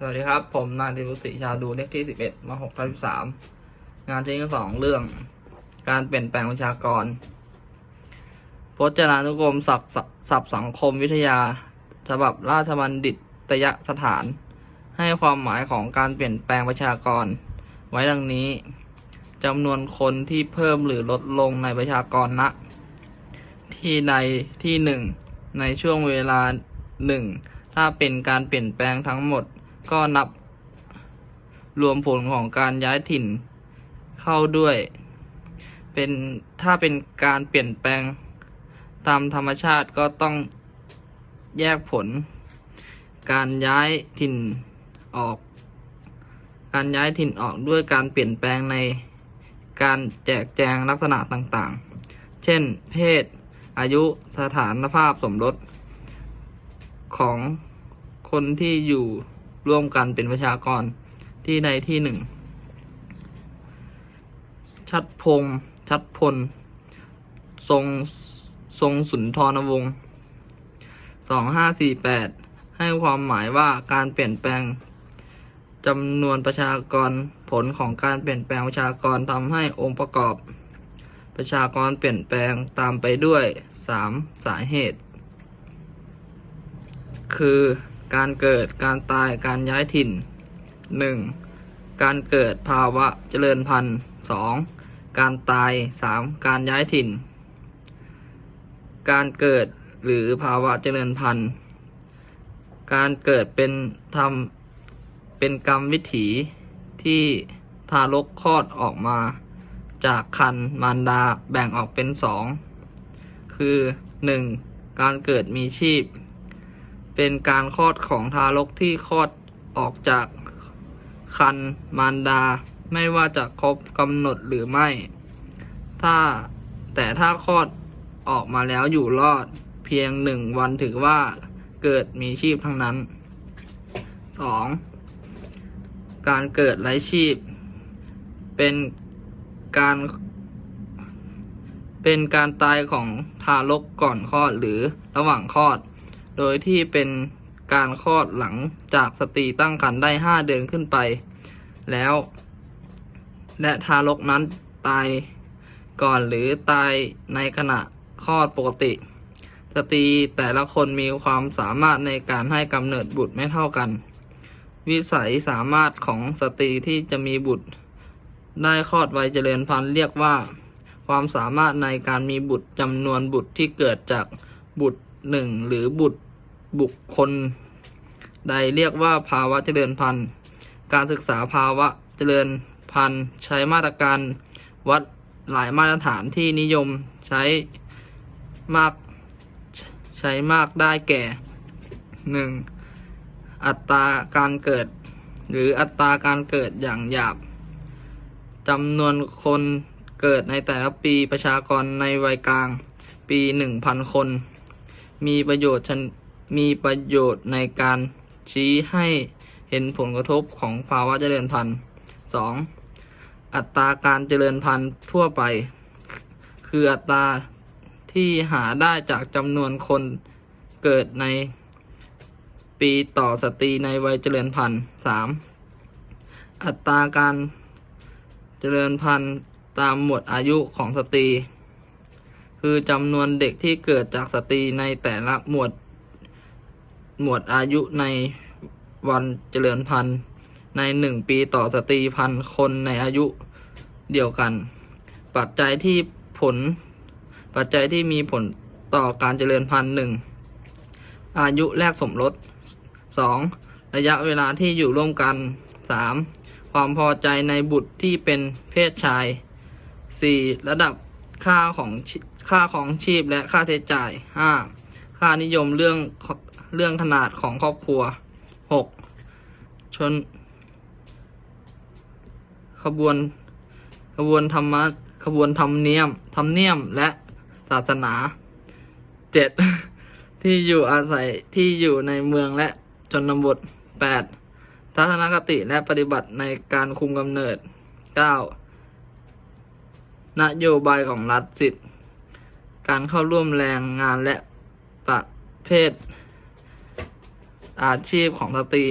สวัสดีครับ ผมนายธิรุติชาดูเลขที่สิบเอ็ดมาหกทับสามงานที่สองเรื่อง การเปลี่ยนแปลงประชากร พจนานุกรมศัพท์ศัพท์สังคมวิทยา ฉบับราชบัณฑิตยสถาน ให้ความหมายของการเปลี่ยนแปลงประชากร ไว้ดังนี้จำนวนคนที่เพิ่มหรือลดลงในประชากรณที่ใดที่หนึ่งในช่วงเวลาหนึ่งถ้าเป็นการเปลี่ยนแปลงทั้งหมด ก็นับรวมผลของการย้ายถิ่นเข้าด้วย เป็นถ้าเป็นการเปลี่ยนแปลงตามธรรมชาติก็ต้องแยกผล การย้ายถิ่นออก การย้ายถิ่นออกด้วยการเปลี่ยนแปลงในการแจกแจงลักษณะต่างๆ เช่น เพศ อายุ สถานภาพสมรสของคนที่อยู่ ร่วมกันเป็นประชากรที่ใดที่หนึ่ง ชัดพงษ์ชัดพล ทรงทรงสุนทรวงศ์สองห้าสี่แปดให้ความหมายว่าการเปลี่ยนแปลงจำนวนประชากรผลของการเปลี่ยนแปลงประชากรทำให้องค์ประกอบ ประชากรเปลี่ยนแปลงตามไปด้วยสามสาเหตุ คือ การเกิดการตายการย้ายถิ่น 1. การเกิดภาวะเจริญพันธุ์ 2. การตาย 3. การย้ายถิ่น การเกิดหรือภาวะเจริญพันธุ์ การเกิดเป็นทำเป็นกรรมวิถีที่ทารกคลอดออกมา จากคันมารดาแบ่งออกเป็นสองคือ 1. การเกิดมีชีพ เป็นการคลอดของทารกที่คลอดออกจากคันมารดา ไม่ว่าจะครบกำหนดหรือไม่ ถ้าแต่ถ้าคลอดออกมาแล้วอยู่รอดเพียงหนึ่งวันถือว่าเกิดมีชีพทั้งนั้น 2. การเกิดไร้ชีพ เป็นการ เป็นการตายของทารกก่อนคลอดหรือระหว่างคลอด โดยที่เป็นการคลอดหลังจากสตรีตั้งครรภ์ได้ห้าเดือนขึ้นไป แล้ว และทารกนั้นตายก่อนหรือตายในขณะคลอดปกติ สตรีแต่ละคนมีความสามารถในการให้กำเนิดบุตรไม่เท่ากัน วิสัยสามารถของสตรีที่จะมีบุตร ได้คลอดวัยเจริญพันธุ์เรียกว่า ความสามารถในการมีบุตรจำนวนบุตรที่เกิดจากบุตรหนึ่งหรือบุตร บุคคล ใดเรียกว่าภาวะเจริญพันธุ์ การศึกษาภาวะเจริญพันธุ์ ใช้มาตรการวัดหลายมาตรฐานที่นิยมใช้มากใช้มากได้แก่หนึ่งอัตราการเกิด หรืออัตราการเกิดอย่างหยาบจำนวนคนเกิดในแต่ละปีประชากรในวัยกลางปีหนึ่งพันคน มีประโยชน์ชน มีประโยชน์ในการชี้ให้เห็นผลกระทบของภาวะเจริญพันธุ์ 2. อัตราการเจริญพันธุ์ทั่วไป คืออัตราที่หาได้จากจำนวนคนเกิดในปีต่อสตรีในวัยเจริญพันธุ์ 3. อัตราการเจริญพันธุ์ตามหมวดอายุของสตรี คือจำนวนเด็กที่เกิดจากสตรีในแต่ละหมวด หมวดอายุในวันเจริญพันธุ์ในหนึ่งปีต่อสตรีพันคนในอายุเดียวกัน ปัจจัยที่ผล ปัจจัยที่มีผลต่อการเจริญพันธุ์หนึ่งอายุแรกสมรสสองระยะเวลาที่อยู่ร่วมกันสามความพอใจในบุตรที่เป็นเพศชายสี่ระดับค่าของค่าของชีพและค่าใช้จ่ายห้าค่านิยมเรื่อง เรื่องขนาดของครอบครัวหกชน ขบวน ขบวนธรรมะขบวนธรรมเนียมธรรมเนียมและศาสนาเจ็ดที่อยู่อาศัยที่อยู่ในเมืองและชนบทแปดทัศนคติและปฏิบัติในการคุมกำเนิดเก้านโยบายของรัฐสิทธิการเข้าร่วมแรงงานและประเภท อาชีพของสตรี